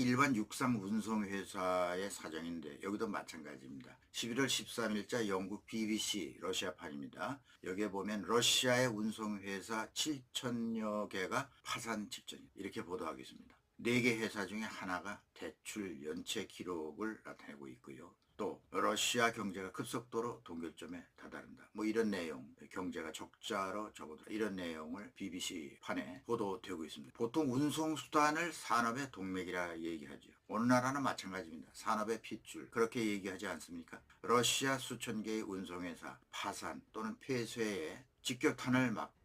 일반 육상 운송 회사의 사정인데 여기도 마찬가지입니다. 11월 13일자 영국 BBC 러시아판입니다. 여기에 보면 러시아의 운송 회사 7천여 개가 파산 직전이 이렇게 보도하고 있습니다. 4개 회사 중에 하나가 대출 연체 기록을 나타내고 있고요. 또 러시아 경제가 급속도로 동결점에 다다른다. 뭐 이런 내용, 경제가 적자로 접어들어 이런 내용을 BBC 판에 보도되고 있습니다. 보통 운송 수단을 산업의 동맥이라 얘기하죠. 어느 나라나 마찬가지입니다. 산업의 핏줄 그렇게 얘기하지 않습니까? 러시아 수천 개의 운송회사 파산 또는 폐쇄에 직격탄을 맞고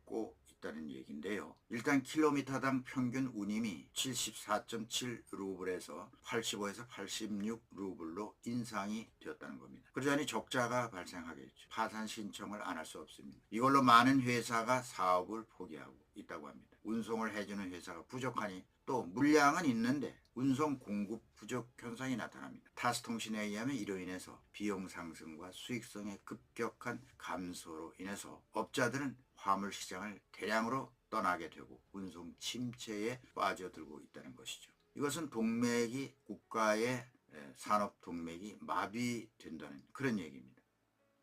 있다는 얘기인데요. 일단 킬로미터당 평균 운임이 74.7 루블에서 85에서 86 루블로 인상이 되었다는 겁니다. 그러자니 적자가 발생하겠죠. 파산 신청을 안 할 수 없습니다. 이걸로 많은 회사가 사업을 포기하고 있다고 합니다. 운송을 해주는 회사가 부족하니 또 물량은 있는데 운송 공급 부족 현상이 나타납니다. 타스통신에 의하면 이로 인해서 비용 상승과 수익성의 급격한 감소로 인해서 업자들은 화물 시장을 대량으로 떠나게 되고 운송 침체에 빠져들고 있다는 것이죠. 이것은 동맥이 국가의 에, 산업 동맥이 마비된다는 그런 얘기입니다.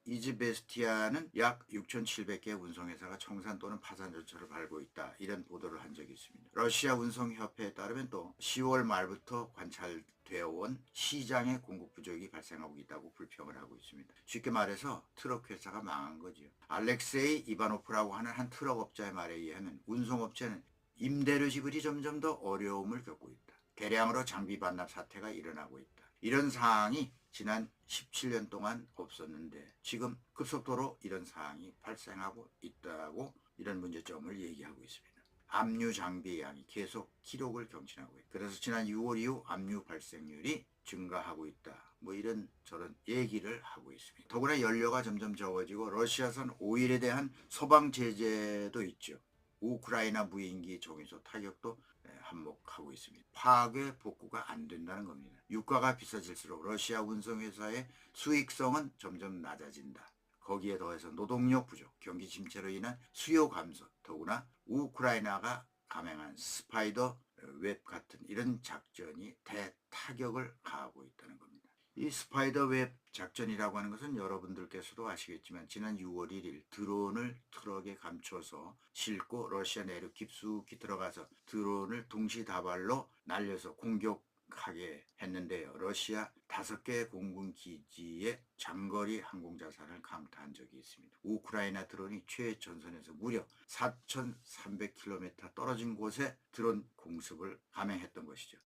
이즈베스티아는 약 6,700개 운송회사가 청산 또는 파산 절차를 밟고 있다. 이런 보도를 한 적이 있습니다. 러시아 운송협회에 따르면 또 10월 말부터 관찰되어 온 시장의 공급 부족이 발생하고 있다고 불평을 하고 있습니다. 쉽게 말해서 트럭 회사가 망한 거죠. 알렉세이 이바노프라고 하는 한 트럭 업자의 말에 의하면 운송업체는 임대료 지불이 점점 더 어려움을 겪고 있다. 대량으로 장비 반납 사태가 일어나고 있다. 이런 사항이 지난 17년 동안 없었는데 지금 급속도로 이런 사항이 발생하고 있다고 이런 문제점을 얘기하고 있습니다. 압류 장비의 양이 계속 기록을 경신하고 있다. 그래서 지난 6월 이후 압류 발생률이 증가하고 있다. 뭐 이런 저런 얘기를 하고 있습니다. 더구나 연료가 점점 적어지고 러시아산 오일에 대한 서방 제재도 있죠. 우크라이나 무인기 정유소 타격도 예, 한몫하고 있습니다. 파괴 복구가 안 된다는 겁니다. 유가가 비싸질수록 러시아 운송회사의 수익성은 점점 낮아진다. 거기에 더해서 노동력 부족, 경기 침체로 인한 수요 감소, 더구나 우크라이나가 감행한 스파이더 웹 같은 이런 작전이 대타격을 가하고 있다는 겁니다. 이 스파이더 웹 작전이라고 하는 것은 여러분들께서도 아시겠지만 지난 6월 1일 드론을 트럭에 감춰서 싣고 러시아 내륙 깊숙이 들어가서 드론을 동시다발로 날려서 공격 하게 했는데요. 러시아 다섯 개 공군 기지의 장거리 항공 자산을 강타한 적이 있습니다. 우크라이나 드론이 최전선에서 무려 4,300km 떨어진 곳에 드론 공습을 감행했던 것이죠.